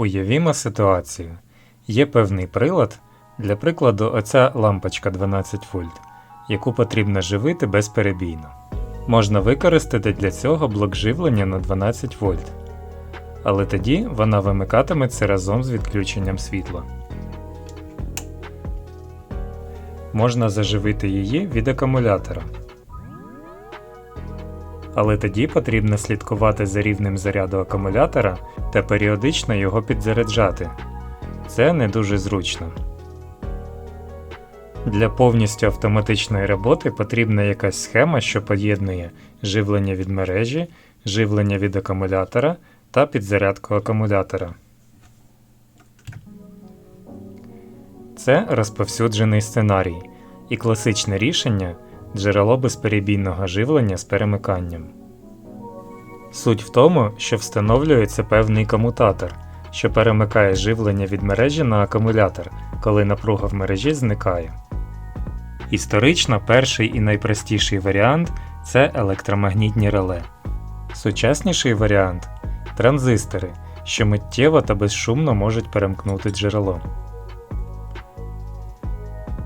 Уявімо ситуацію. Є певний прилад, для прикладу, оця лампочка 12 вольт, яку потрібно живити безперебійно. Можна використати для цього блок живлення на 12 вольт, але тоді вона вимикатиметься разом з відключенням світла. Можна заживити її від акумулятора. Але тоді потрібно слідкувати за рівнем заряду акумулятора та періодично його підзаряджати. Це не дуже зручно. Для повністю автоматичної роботи потрібна якась схема, що поєднує живлення від мережі, живлення від акумулятора та підзарядку акумулятора. Це розповсюджений сценарій і класичне рішення джерело безперебійного живлення з перемиканням. Суть в тому, що встановлюється певний комутатор, що перемикає живлення від мережі на акумулятор, коли напруга в мережі зникає. Історично перший і найпростіший варіант це електромагнітні реле. Сучасніший варіант транзистори, що миттєво та безшумно можуть перемкнути джерело.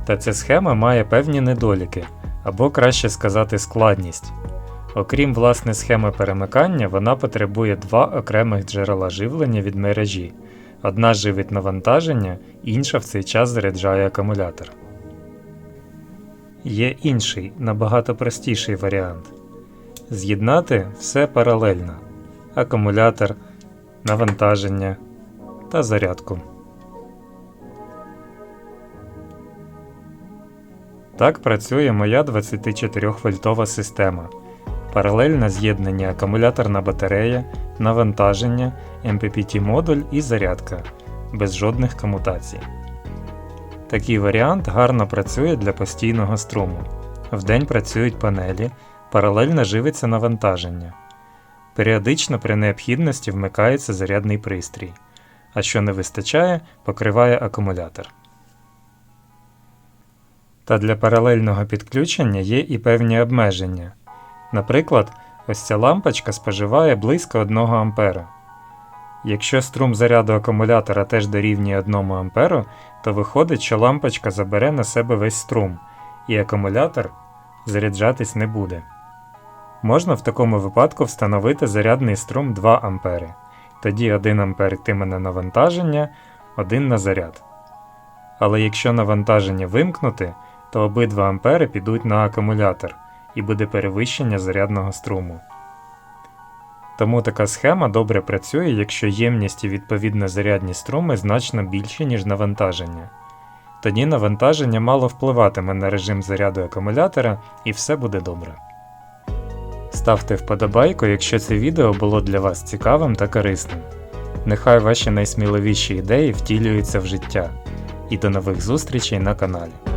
Та ця схема має певні недоліки, або краще сказати складність. Окрім власне схеми перемикання, вона потребує два окремих джерела живлення від мережі. Одна живить навантаження, інша в цей час заряджає акумулятор. Є інший, набагато простіший варіант. З'єднати все паралельно: акумулятор, навантаження та зарядку. Так працює моя 24-вольтова система. Паралельне з'єднання акумуляторна батарея, навантаження, MPPT модуль і зарядка без жодних комутацій. Такий варіант гарно працює для постійного струму. Вдень працюють панелі, паралельно живиться навантаження. Періодично при необхідності вмикається зарядний пристрій, а що не вистачає, покриває акумулятор. Та для паралельного підключення є і певні обмеження. Наприклад, ось ця лампочка споживає близько 1 А. Якщо струм заряду акумулятора теж дорівнює 1 А, то виходить, що лампочка забере на себе весь струм, і акумулятор заряджатись не буде. Можна в такому випадку встановити зарядний струм 2 А. Тоді 1 А йтиме на навантаження, 1 на заряд. Але якщо навантаження вимкнути, то обидва ампери підуть на акумулятор і буде перевищення зарядного струму. Тому така схема добре працює, якщо ємність і відповідно зарядні струми значно більші, ніж навантаження. Тоді навантаження мало впливатиме на режим заряду акумулятора і все буде добре. Ставте вподобайку, якщо це відео було для вас цікавим та корисним. Нехай ваші найсміливіші ідеї втілюються в життя. І до нових зустрічей на каналі.